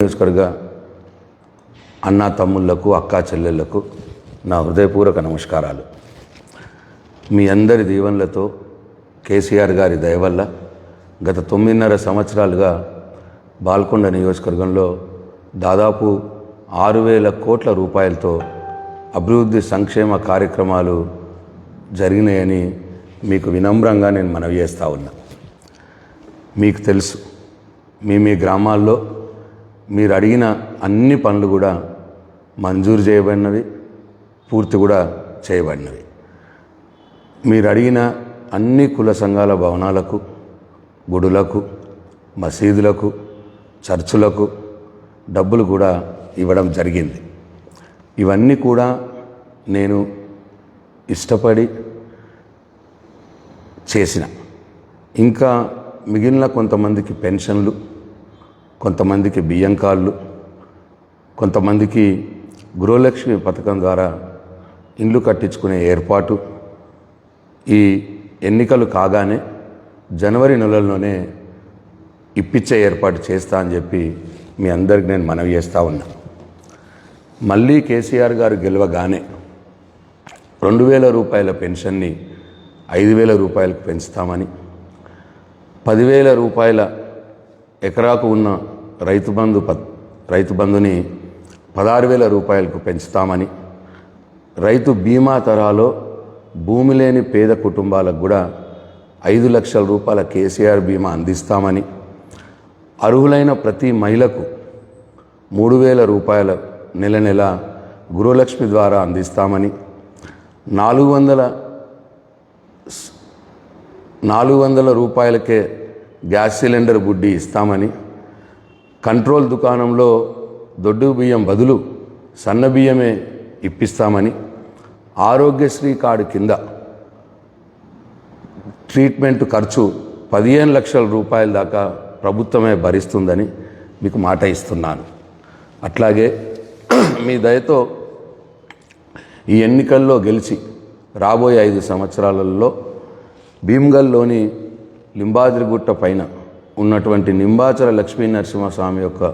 నియోజకవర్గ అన్న తమ్ముళ్ళకు అక్కా చెల్లెళ్ళకు నా హృదయపూర్వక నమస్కారాలు. మీ అందరి దీవెనలతో కేసీఆర్ గారి దయవల్ల గత తొమ్మిదిన్నర సంవత్సరాలుగా బాల్కొండ నియోజకవర్గంలో దాదాపు ఆరు వేల కోట్ల రూపాయలతో అభివృద్ధి సంక్షేమ కార్యక్రమాలు జరిగినాయని మీకు వినమ్రంగా నేను మనవి చేస్తా ఉన్నా. మీకు తెలుసు మీ మీ గ్రామాల్లో మీరు అడిగిన అన్ని పనులు కూడా మంజూరు చేయబడినవి పూర్తి కూడా చేయబడినవి. మీరు అడిగిన అన్ని కుల సంఘాల భవనాలకు గుడులకు మసీదులకు చర్చులకు డబ్బులు కూడా ఇవ్వడం జరిగింది. ఇవన్నీ కూడా నేను ఇష్టపడి చేసిన. ఇంకా మిగిలిన కొంతమందికి పెన్షన్లు కొంతమందికి బియ్యం కాళ్ళు కొంతమందికి గృహలక్ష్మి పథకం ద్వారా ఇండ్లు కట్టించుకునే ఏర్పాటు. ఈ ఎన్నికలు కాగానే జనవరి నెలలోనే ఇప్పించే ఏర్పాటు చేస్తా అని చెప్పి మీ అందరికి నేను మనవి చేస్తూ ఉన్నా. మళ్ళీ కేసీఆర్ గారు గెలవగానే రెండు వేల రూపాయల పెన్షన్ని ఐదు వేల రూపాయలకు పెంచుతామని పదివేల రూపాయల ఎకరాకు ఉన్న రైతు బంధు ప రైతు బంధుని పదహారు వేల రూపాయలకు పెంచుతామని రైతు బీమా తరహాలో భూమి లేని పేద కుటుంబాలకు కూడా ఐదు లక్షల రూపాయల కేసీఆర్ బీమా అందిస్తామని అర్హులైన ప్రతి మహిళకు మూడు వేల రూపాయల నెల నెల గృహలక్ష్మి ద్వారా అందిస్తామని నాలుగు వందల నాలుగు వందల రూపాయలకే గ్యాస్ సిలిండర్ గుడ్డి ఇస్తామని కంట్రోల్ దుకాణంలో దొడ్డు బియ్యం బదులు సన్న బియ్యమే ఇప్పిస్తామని ఆరోగ్యశ్రీ కార్డు కింద ట్రీట్మెంట్ ఖర్చు పదిహేను లక్షల రూపాయల దాకా ప్రభుత్వమే భరిస్తుందని మీకు మాట ఇస్తున్నాను. అట్లాగే మీ దయతో ఈ ఎన్నికల్లో గెలిచి రాబోయే ఐదు సంవత్సరాలలో భీమ్గల్లోని లింబాద్రిగుట్ట పైన ఉన్నటువంటి నింబాచల లక్ష్మీ నరసింహస్వామి యొక్క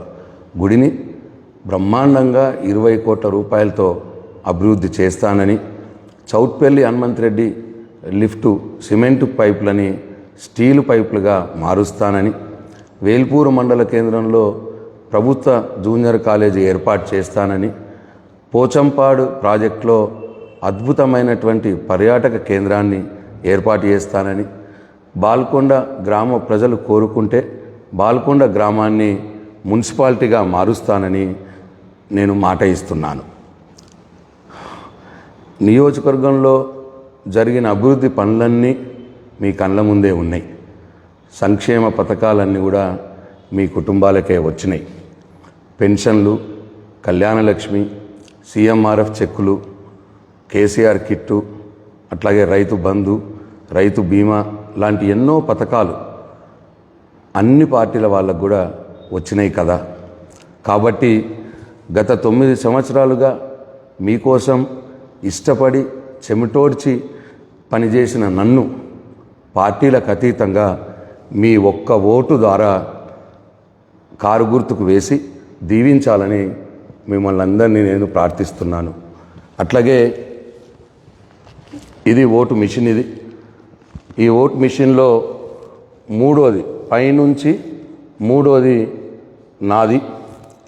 గుడిని బ్రహ్మాండంగా ఇరవై కోట్ల రూపాయలతో అభివృద్ధి చేస్తానని చౌట్పల్లి హనుమంత్ రెడ్డి లిఫ్టు సిమెంట్ పైపులని స్టీలు పైపులుగా మారుస్తానని వేల్పూరు మండల కేంద్రంలో ప్రభుత్వ జూనియర్ కాలేజీ ఏర్పాటు చేస్తానని పోచంపాడు ప్రాజెక్టులో అద్భుతమైనటువంటి పర్యాటక కేంద్రాన్ని ఏర్పాటు చేస్తానని బాల్కొండ గ్రామ ప్రజలు కోరుకుంటే బాల్కొండ గ్రామాన్ని మున్సిపాలిటీగా మారుస్తానని నేను మాట ఇస్తున్నాను. నియోజకవర్గంలో జరిగిన అభివృద్ధి పనులన్నీ మీ కళ్ళ ముందే ఉన్నాయి. సంక్షేమ పథకాలన్నీ కూడా మీ కుటుంబాలకే వచ్చినాయి. పెన్షన్లు కళ్యాణలక్ష్మి సీఎంఆర్ఎఫ్ చెక్కులు కేసీఆర్ కిట్టు అట్లాగే రైతు బంధు రైతు బీమా లాంటి ఎన్నో పథకాలు అన్ని పార్టీల వాళ్ళకు కూడా వచ్చినాయి కదా. కాబట్టి గత తొమ్మిది సంవత్సరాలుగా మీకోసం ఇష్టపడి చెమటోడ్చి పనిచేసిన నన్ను పార్టీలకు అతీతంగా మీ ఒక్క ఓటు ద్వారా కారు గుర్తుకు వేసి దీవించాలని మిమ్మల్ని అందరినీ నేను ప్రార్థిస్తున్నాను. అట్లాగే ఇది ఓటు మిషన్ ఇది. ఈ ఓట్ మిషన్లో మూడోది పైనుంచి మూడోది నాది.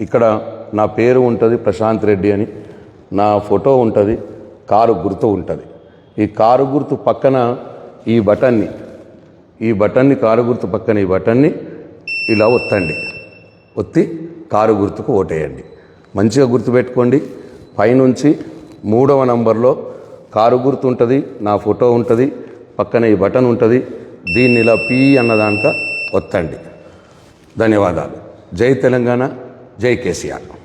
ఇక్కడ నా పేరు ఉంటుంది ప్రశాంత్ రెడ్డి అని నా ఫోటో ఉంటుంది కారు గుర్తు ఉంటుంది. ఈ కారు గుర్తు పక్కన ఈ బటన్ని ఈ బటన్ని కారు గుర్తు పక్కన ఈ బటన్ని ఇలా ఒత్తండి. ఒత్తి కారు గుర్తుకు ఓటేయండి. మంచిగా గుర్తుపెట్టుకోండి పైనుంచి మూడవ నంబర్లో కారు గుర్తు ఉంటుంది నా ఫోటో ఉంటుంది పక్కన ఈ బటన్ ఉంటుంది. దీన్ని ఇలా పీ అన్నదానిక ఒత్తండి. ధన్యవాదాలు. జై తెలంగాణ జై కేసీఆర్.